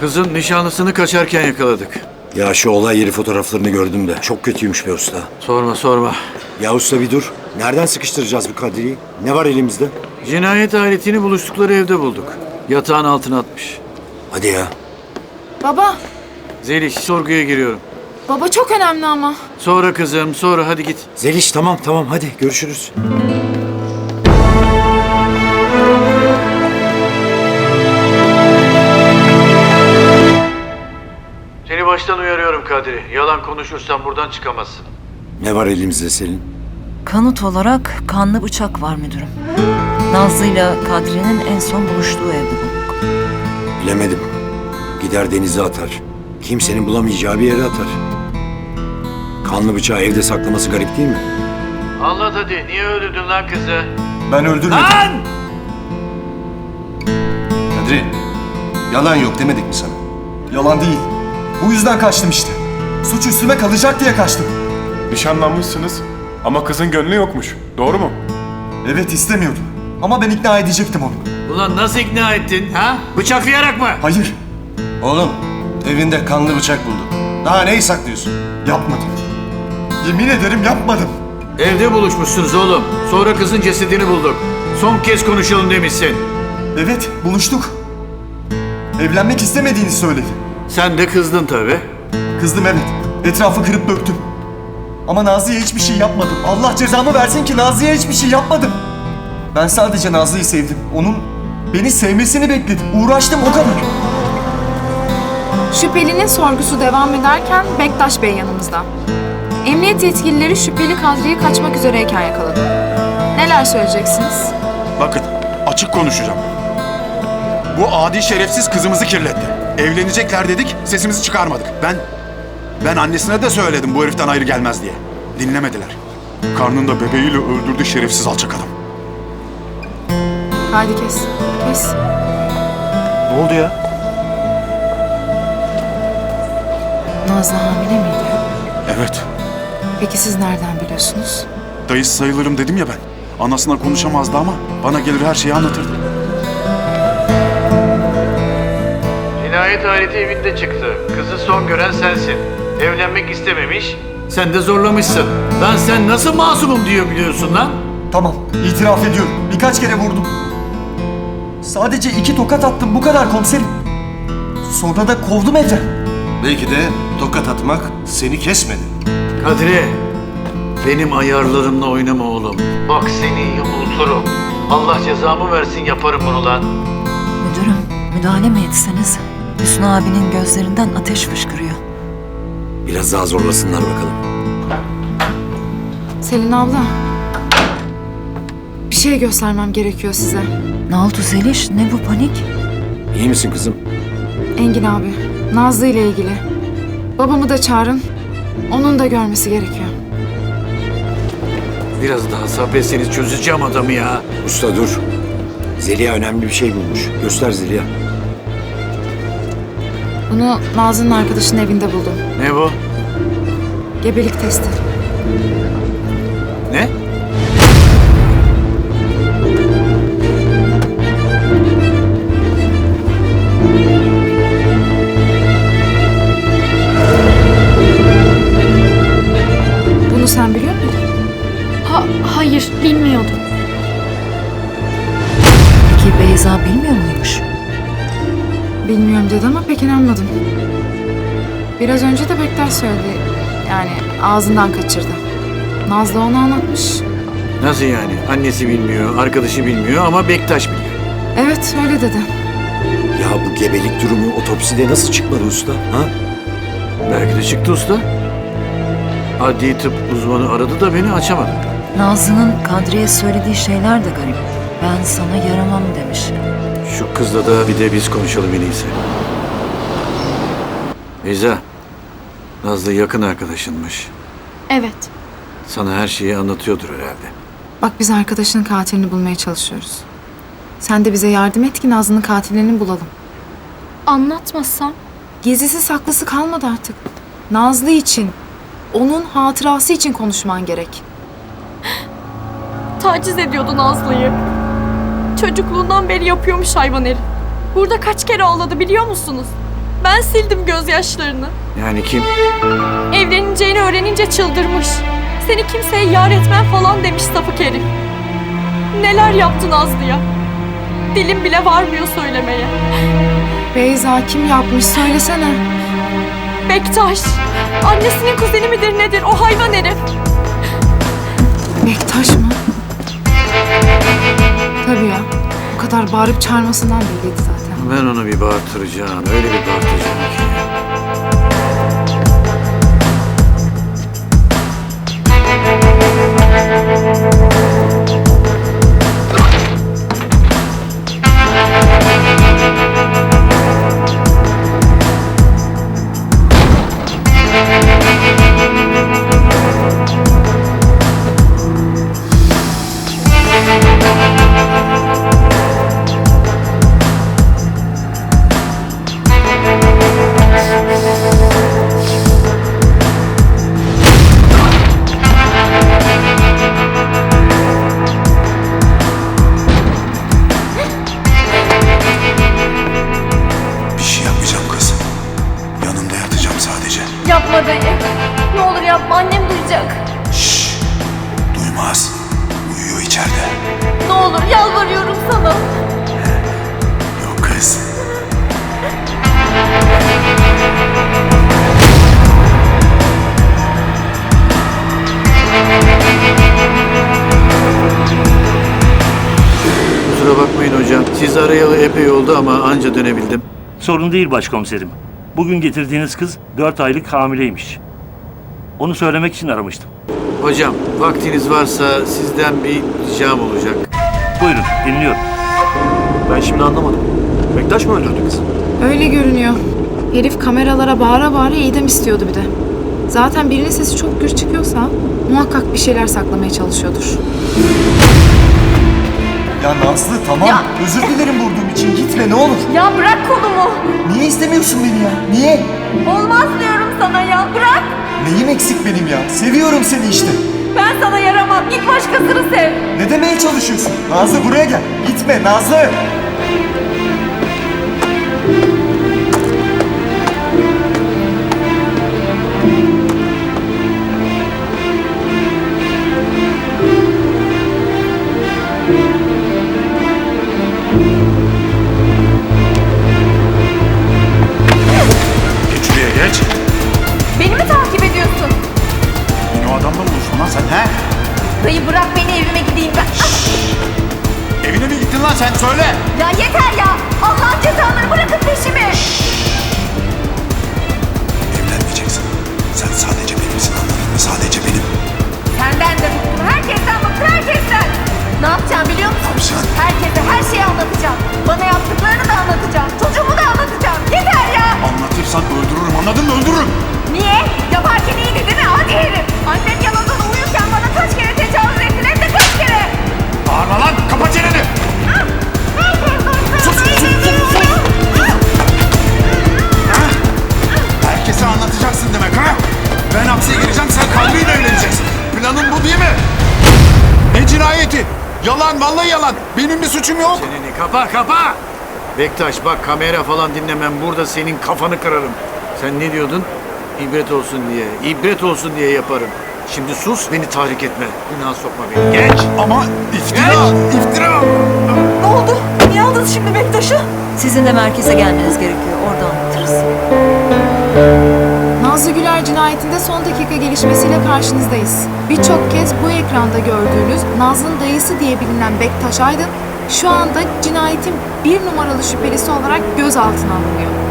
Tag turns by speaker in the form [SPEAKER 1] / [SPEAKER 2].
[SPEAKER 1] Kızın nişanlısını kaçarken yakaladık.
[SPEAKER 2] Ya şu olay yeri fotoğraflarını gördüm de çok kötüymüş be usta.
[SPEAKER 1] Sorma sorma.
[SPEAKER 2] Ya usta bir dur. Nereden sıkıştıracağız bu Kadri'yi? Ne var elimizde?
[SPEAKER 1] Cinayet aletini buluştukları evde bulduk. Yatağın altına atmış.
[SPEAKER 2] Hadi ya.
[SPEAKER 3] Baba,
[SPEAKER 1] Zeliş sorguya giriyorum.
[SPEAKER 3] baba çok önemli ama.
[SPEAKER 1] Sonra kızım sonra hadi git.
[SPEAKER 2] Zeliş tamam tamam hadi görüşürüz.
[SPEAKER 1] Baştan uyarıyorum Kadri. Yalan konuşursan buradan çıkamazsın.
[SPEAKER 2] Ne var elimizde Selin?
[SPEAKER 4] Kanıt olarak kanlı bıçak var müdürüm. Nazlı ile Kadri'nin en son buluştuğu evde bulduk.
[SPEAKER 2] Bilemedim. Gider denize atar. Kimsenin bulamayacağı bir yere atar. Kanlı bıçağı evde saklaması garip değil mi?
[SPEAKER 1] Anlat hadi. Niye öldürdün lan kızı?
[SPEAKER 5] Ben öldürmedim.
[SPEAKER 1] Lan!
[SPEAKER 5] Kadri, yalan yok demedik mi sana?
[SPEAKER 6] Yalan değil. Bu yüzden kaçtım işte. Suç üstüme kalacak diye kaçtım.
[SPEAKER 7] Nişanlanmışsınız ama kızın gönlü yokmuş. Doğru mu?
[SPEAKER 6] Evet istemiyordum. Ama ben ikna edecektim onu.
[SPEAKER 1] Ulan nasıl ikna ettin ha? Bıçaklayarak mı?
[SPEAKER 6] Hayır,
[SPEAKER 5] Oğlum, evinde kanlı bıçak bulduk. Daha neyi saklıyorsun?
[SPEAKER 6] yapmadım. Yemin ederim yapmadım.
[SPEAKER 1] Evde buluşmuşsunuz oğlum. Sonra kızın cesedini bulduk. Son kez konuşalım demişsin.
[SPEAKER 6] Evet, buluştuk. Evlenmek istemediğini söyledi.
[SPEAKER 1] Sen de kızdın tabii.
[SPEAKER 6] Kızdım evet. Etrafı kırıp döktüm. Ama Nazlı'ya hiçbir şey yapmadım. Allah cezamı versin ki Nazlı'ya hiçbir şey yapmadım. Ben sadece Nazlı'yı sevdim. Onun beni sevmesini bekledim. Uğraştım o kadar.
[SPEAKER 3] Şüphelinin sorgusu devam ederken Bektaş Bey yanımızda. Emniyet yetkilileri şüpheli Kadri'yi kaçmak üzereyken yakaladı. Neler söyleyeceksiniz?
[SPEAKER 8] Bakın açık konuşacağım. Bu adi şerefsiz kızımızı kirletti. Evlenecekler dedik sesimizi çıkarmadık. Ben ben annesine de söyledim bu heriften ayrı gelmez diye. Dinlemediler. Karnında bebeğiyle öldürdü şerefsiz alçak adam.
[SPEAKER 3] Haydi kes. Kes.
[SPEAKER 5] Ne oldu ya?
[SPEAKER 3] Nazlı hamile miydi?
[SPEAKER 8] Evet.
[SPEAKER 3] Peki siz nereden biliyorsunuz?
[SPEAKER 8] Dayısı sayılırım dedim ya ben. Anasına konuşamazdı ama bana gelir her şeyi anlatırdı.
[SPEAKER 1] Cinayet aleti evinde çıktı. Kızı son gören sensin. Evlenmek istememiş. Sen de zorlamışsın. Lan sen nasıl masumum diyor biliyorsun lan?
[SPEAKER 6] Tamam, itiraf ediyorum. Birkaç kere vurdum. Sadece iki tokat attım bu kadar komiserim. Sonra da kovdum evden.
[SPEAKER 5] Belki de tokat atmak seni kesmedi.
[SPEAKER 1] Kadri, benim ayarlarımla oynama oğlum. Bak seni yamulturum. Allah cezamı versin yaparım bunu lan.
[SPEAKER 4] Müdürüm, müdahale mi etseniz? Hüsnü abinin gözlerinden ateş fışkırıyor.
[SPEAKER 2] Biraz daha zorlasınlar bakalım.
[SPEAKER 3] Selin abla. Bir şey göstermem gerekiyor size.
[SPEAKER 4] Ne oldu Zeliş? Ne bu panik?
[SPEAKER 2] İyi misin kızım?
[SPEAKER 3] Engin abi, Nazlı ile ilgili. Babamı da çağırın. Onun da görmesi gerekiyor.
[SPEAKER 1] Biraz daha sabretseniz çözeceğim adamı ya.
[SPEAKER 2] Usta dur. Zeliha önemli bir şey bulmuş. Göster Zeliha.
[SPEAKER 3] Bunu Nazlı'nın arkadaşının evinde buldum.
[SPEAKER 1] Ne bu?
[SPEAKER 3] Gebelik testi.
[SPEAKER 1] Ne?
[SPEAKER 3] Pek inanmadım. Biraz önce de Bektaş söyledi. Yani ağzından kaçırdı. Nazlı onu anlatmış.
[SPEAKER 1] Nasıl yani? Annesi bilmiyor, arkadaşı bilmiyor ama Bektaş biliyor.
[SPEAKER 3] Evet öyle dedi.
[SPEAKER 2] Ya bu gebelik durumu otopside nasıl çıkmadı usta? Ha?
[SPEAKER 1] Belki de çıktı usta. Adli tıp uzmanı aradı da beni açamadı.
[SPEAKER 4] Nazlı'nın Kadri'ye söylediği şeyler de garip. Ben sana yaramam demiş.
[SPEAKER 1] Şu kızla da bir de biz konuşalım en iyisi. Beyza, Nazlı yakın arkadaşınmış.
[SPEAKER 9] Evet.
[SPEAKER 1] Sana her şeyi anlatıyordur herhalde.
[SPEAKER 3] Bak biz arkadaşının katilini bulmaya çalışıyoruz. Sen de bize yardım et ki Nazlı'nın katilini bulalım.
[SPEAKER 9] Anlatmasam
[SPEAKER 3] Gizlisi saklısı kalmadı artık. Nazlı için, onun hatırası için konuşman gerek.
[SPEAKER 9] taciz ediyordu Nazlı'yı. Çocukluğundan beri yapıyormuş hayvan herif. Burada kaç kere ağladı biliyor musunuz? Ben sildim gözyaşlarını.
[SPEAKER 1] Yani kim?
[SPEAKER 9] Evleneceğini öğrenince çıldırmış. Seni kimseye yar etmem falan demiş sapık herif. Neler yaptın Nazlı'ya? Dilim bile varmıyor söylemeye.
[SPEAKER 3] Beyza kim yapmış söylesene.
[SPEAKER 9] Bektaş. Annesinin kuzeni midir nedir o hayvan herif?
[SPEAKER 3] Bektaş mı? Tabii ya. Kadar bağırıp çağırmasından belliydi zaten.
[SPEAKER 1] Ben onu bir bağırtıracağım. Öyle bir bağırtıracağım ki. Siz arayalı epey oldu ama anca dönebildim.
[SPEAKER 10] Sorun değil başkomiserim. Bugün getirdiğiniz kız 4 aylık hamileymiş. Onu söylemek için aramıştım.
[SPEAKER 1] Hocam vaktiniz varsa sizden bir ricam olacak.
[SPEAKER 10] Buyurun dinliyorum.
[SPEAKER 6] Ben şimdi anlamadım. Bektaş mı öldürdü kızı?
[SPEAKER 3] Öyle görünüyor. Herif kameralara bağıra bağıra idam istiyordu bir de. Zaten birinin sesi çok gür çıkıyorsa muhakkak bir şeyler saklamaya çalışıyordur.
[SPEAKER 6] Ya Nazlı tamam. Özür dilerim vurduğum için. Gitme ne olur.
[SPEAKER 9] Ya bırak kolumu.
[SPEAKER 6] Niye istemiyorsun beni ya? Niye?
[SPEAKER 9] Olmaz diyorum sana ya. Bırak.
[SPEAKER 6] Neyim eksik benim ya? Seviyorum seni işte.
[SPEAKER 9] Ben sana yaramam. Git başkasını sev.
[SPEAKER 6] Ne demeye çalışıyorsun? Nazlı buraya gel. Gitme Nazlı.
[SPEAKER 9] Dayı bırak beni evime gideyim ben.
[SPEAKER 8] Evine mi gittin lan sen söyle.
[SPEAKER 9] Ya yeter ya. Allah'ın cezaları bırakın peşimi.
[SPEAKER 8] Evlenmeyeceksin. Sen sadece benimsin anladın mı? Sadece benim.
[SPEAKER 9] Senden de bıktım. Herkesten bıktım. Herkesten. Ne yapacağım biliyor musun?
[SPEAKER 8] yapacaksın?
[SPEAKER 9] Herkese her şeyi anlatacağım. Bana yaptıklarını da anlatacağım. Çocuğumu da anlatacağım. Yeter ya.
[SPEAKER 8] Anlatırsan öldürürüm anladın mı? Öldürürüm.
[SPEAKER 9] Niye? Yaparken iyiydi değil mi? Hadi herif. Annem
[SPEAKER 8] Benim bir suçum yok.
[SPEAKER 1] Çeneni kapa kapa. Bektaş bak kamera falan dinlemem. Burada senin kafanı kırarım. Sen ne diyordun? İbret olsun diye. İbret olsun diye yaparım. Şimdi sus beni tahrik etme. Günah sokma beni. Geç.
[SPEAKER 8] Ama iftira, iftira.
[SPEAKER 9] Ne oldu? Niye aldın şimdi Bektaş'ı?
[SPEAKER 4] Sizin de merkeze gelmeniz gerekiyor. Orada anlatırız.
[SPEAKER 3] Nazlı Güler cinayetinde son dakika gelişmesiyle karşınızdayız. Birçok kez bu ekranda gördüğünüz Nazlı'nın dayısı diye bilinen Bektaş Aydın şu anda cinayetin bir numaralı şüphelisi olarak gözaltına alınıyor.